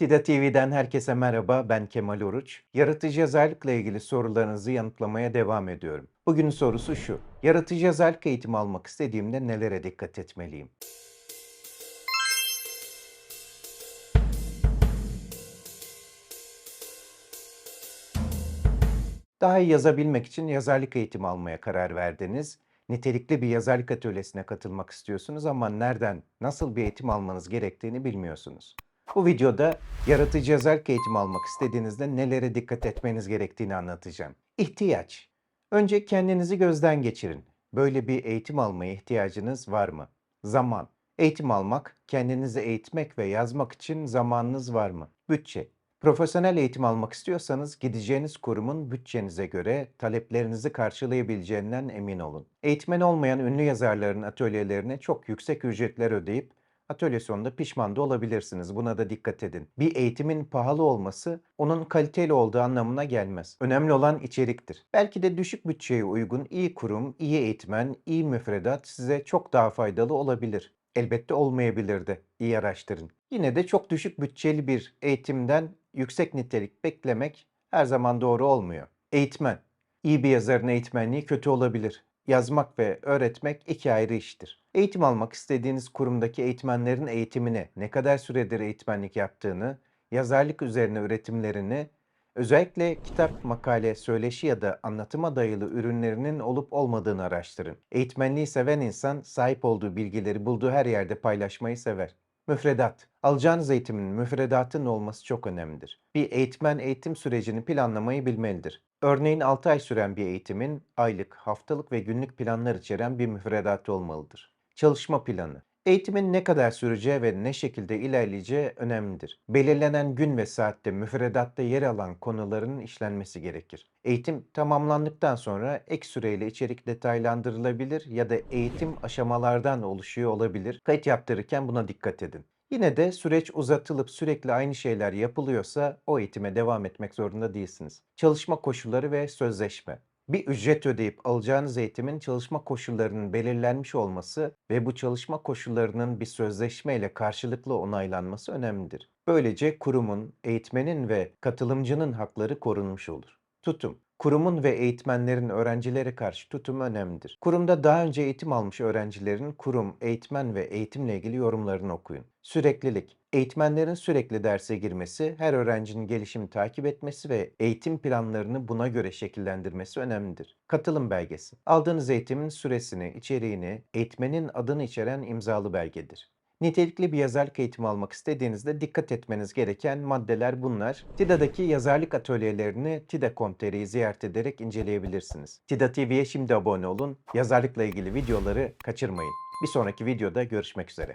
Tida TV'den herkese merhaba, ben Kemal Oruç. Yaratıcı yazarlıkla ilgili sorularınızı yanıtlamaya devam ediyorum. Bugünün sorusu şu. Yaratıcı yazarlık eğitimi almak istediğimde nelere dikkat etmeliyim? Daha iyi yazabilmek için yazarlık eğitimi almaya karar verdiniz. Nitelikli bir yazarlık atölyesine katılmak istiyorsunuz ama nereden, nasıl bir eğitim almanız gerektiğini bilmiyorsunuz. Bu videoda yaratıcı yazarlık eğitimi almak istediğinizde nelere dikkat etmeniz gerektiğini anlatacağım. İhtiyaç. Önce kendinizi gözden geçirin. Böyle bir eğitim almaya ihtiyacınız var mı? Zaman. Eğitim almak, kendinizi eğitmek ve yazmak için zamanınız var mı? Bütçe. Profesyonel eğitim almak istiyorsanız gideceğiniz kurumun bütçenize göre taleplerinizi karşılayabileceğinden emin olun. Eğitmen olmayan ünlü yazarların atölyelerine çok yüksek ücretler ödeyip atölye sonunda pişman da olabilirsiniz. Buna da dikkat edin. Bir eğitimin pahalı olması onun kaliteli olduğu anlamına gelmez. Önemli olan içeriktir. Belki de düşük bütçeye uygun iyi kurum, iyi eğitmen, iyi müfredat size çok daha faydalı olabilir. Elbette olmayabilir de. İyi araştırın. Yine de çok düşük bütçeli bir eğitimden yüksek nitelik beklemek her zaman doğru olmuyor. Eğitmen. İyi bir yazarın eğitmenliği kötü olabilir. Yazmak ve öğretmek iki ayrı iştir. Eğitim almak istediğiniz kurumdaki eğitmenlerin eğitimini, ne kadar süredir eğitmenlik yaptığını, yazarlık üzerine üretimlerini, özellikle kitap, makale, söyleşi ya da anlatıma dayalı ürünlerinin olup olmadığını araştırın. Eğitmenliği seven insan sahip olduğu bilgileri bulduğu her yerde paylaşmayı sever. Müfredat. Alacağınız eğitimin müfredatının olması çok önemlidir. Bir eğitmen eğitim sürecini planlamayı bilmelidir. Örneğin 6 ay süren bir eğitimin aylık, haftalık ve günlük planlar içeren bir müfredatı olmalıdır. Çalışma planı. Eğitimin ne kadar süreceği ve ne şekilde ilerleyeceği önemlidir. Belirlenen gün ve saatte müfredatta yer alan konuların işlenmesi gerekir. Eğitim tamamlandıktan sonra ek süreyle içerik detaylandırılabilir ya da eğitim aşamalardan oluşuyor olabilir. Kayıt yaptırırken buna dikkat edin. Yine de süreç uzatılıp sürekli aynı şeyler yapılıyorsa o eğitime devam etmek zorunda değilsiniz. Çalışma koşulları ve sözleşme. Bir ücret ödeyip alacağınız eğitimin çalışma koşullarının belirlenmiş olması ve bu çalışma koşullarının bir sözleşmeyle karşılıklı onaylanması önemlidir. Böylece kurumun, eğitmenin ve katılımcının hakları korunmuş olur. Tutum. Kurumun ve eğitmenlerin öğrencilere karşı tutumu önemlidir. Kurumda daha önce eğitim almış öğrencilerin kurum, eğitmen ve eğitimle ilgili yorumlarını okuyun. Süreklilik. Eğitmenlerin sürekli derse girmesi, her öğrencinin gelişimi takip etmesi ve eğitim planlarını buna göre şekillendirmesi önemlidir. Katılım belgesi. Aldığınız eğitimin süresini, içeriğini, eğitmenin adını içeren imzalı belgedir. Nitelikli bir yazarlık eğitimi almak istediğinizde dikkat etmeniz gereken maddeler bunlar. TİDA'daki yazarlık atölyelerini TİDA.com.tr'yi ziyaret ederek inceleyebilirsiniz. TİDA TV'ye şimdi abone olun, yazarlıkla ilgili videoları kaçırmayın. Bir sonraki videoda görüşmek üzere.